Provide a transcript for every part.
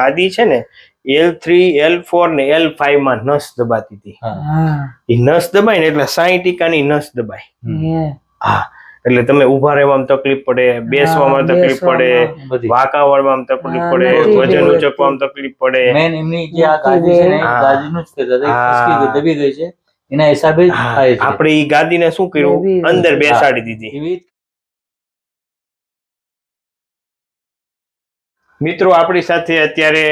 ગાદી છે ને એલ થ્રી એલ ફોર ને એલ ફાઈવમાં નસ દબાતી હતી. એ નસ દબાય ને એટલે સાઈ ટીકાની નસ દબાય. હા. એટલે તમે ઊભા રહેવામાં તકલીફ પડે બેસવામાં તકલીફ પડે વાંકા વળવામાં તકલીફ પડે વજન ઉચકવામાં તકલીફ પડે. મેન એમની જે આ ગાદી છે ને ગાદીનું જ. એ ગઈ, દબી ગઈ છે એના હિસાબે આપણે ઈ ગાદીને શું કર્યું? અંદર બેસાડી દીધી. મિત્રો આપણી સાથે અત્યારે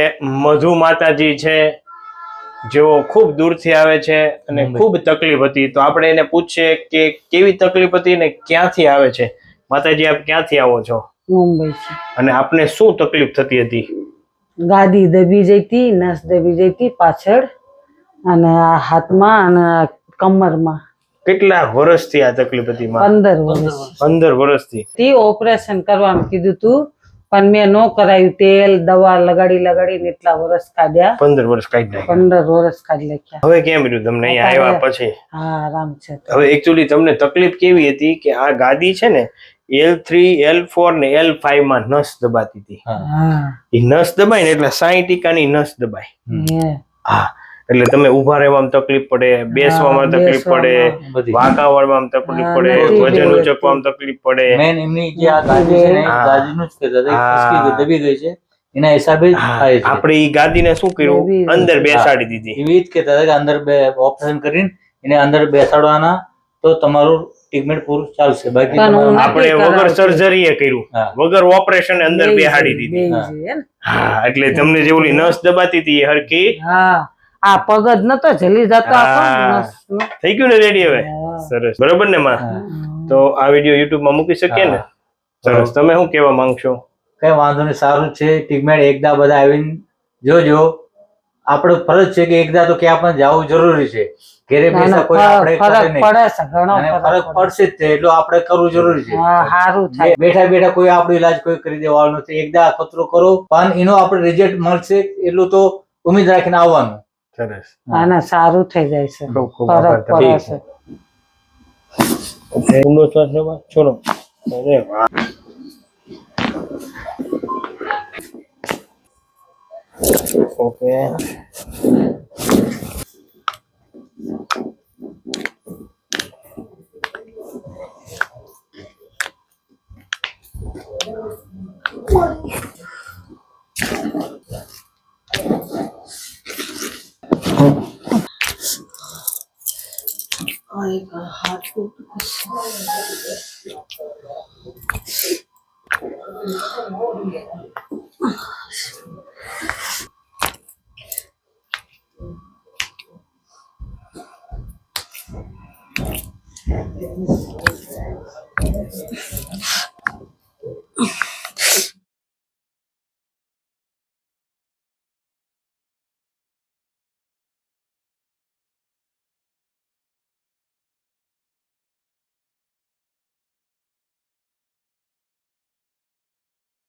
મધુ માતાજી છે જેઓ ખૂબ દૂરથી આવે છે અને. ખૂબ તકલીફ હતી. તો આપણે એને પૂછીએ કે કેવી તકલીફ હતી ને ક્યાંથી આવે છે? માતાજી આપ ક્યાંથી આવો છો? મુંબઈ થી. અને આપને શું તકલીફ થતી હતી? ગાદી દબી જતી નસ દબી જતી પાછળ અને આ હાથમાં અને કમરમાં. કેટલા વર્ષથી આ તકલીફ હતી પંદર વર્ષ પંદર વર્ષથી તે ઓપરેશન કરવાનું કીધું તું પણ મેં નો કરાયું. તેલ દવા લગાડી લગાડીને એટલા વર્ષ કાઢ્યા. પંદર વર્ષ કાઢી નાખ્યા. પંદર વર્ષ કાઢી નાખ્યા. હવે કેમ રહ્યું તમને? અહીંયા આવ્યા પછી? હા આરામ છે. હવે એકચ્યુઅલી તમને તકલીફ કેવી હતી કે આ ગાદી છે ને એલ થ્રી એલ ફોર ને એલ ફાઈવમાં નસ દબાતી હતી. એ નસ દબાય ને એટલે સાઈ ટીકાની નસ દબાય. હે. એટલે તમે ઊભા રહેવામાં તકલીફ પડે બેસવામાં તકલીફ પડે બેસવામાં. બધી. વાંકા વળવામાં તકલીફ પડે વજન ઉચકવામાં તકલીફ પડે. મેન એમની જે આ ગાદી છે ને ગાદીનું જ કહેતા હતા દબી ગઈ છે એના હિસાબે થાય છે. આપણે એ ગાદીને શું કર્યું? અંદર બેસાડી દીધી. એવી જ કહેતા હતા કે અંદર બે ઓપરેશન કરીને એને અંદર બેસાડવાના તો તમારું ટ્રીટમેન્ટ પૂરું ચાલશે. બાકી આપણે વગર સર્જરી એ કર્યું. વગર ઓપરેશન અંદર બેહાડી દીધી. હા. એટલે તમને જે ઓલી નસ દબાતી હતી એ હરકી હા. આ પગ જ નતો જલી જતો. થઈ ગયું ને રેડી હવે? સરસ. બરોબર ને માં? તો આ વીડિયો યુટ્યુબમાં મૂકી શકીએ ને? સરસ. તમે શું કેવા માંગશો? કઈ વાંધો નહીં સારું છે. ટ્રીટમેન્ટ એકદા બધા આવીને જોજો. આપણે ફરજ છે કે એકદા તો ક્યાં પણ જવું જરૂરી છે. ઘેરે બેસા કોઈ આપણે ફરક પડે છે ઘણો ફરક પડશે જ તે એટલું આપણે કરવું જરૂરી છે. હા સારું થાય. બેઠા બેઠા કોઈ આપણો ઈલાજ કોઈ કરી દેવાનો નથી. એકદા ખતરો કરો. પણ એનો આપણે રિઝલ્ટ મળશે એટલું તો ઉમેદ રાખીને આવવાનું. સરસ. ના ના સારું થઈ જાય છે. ખૂબ okay Thank you. my God.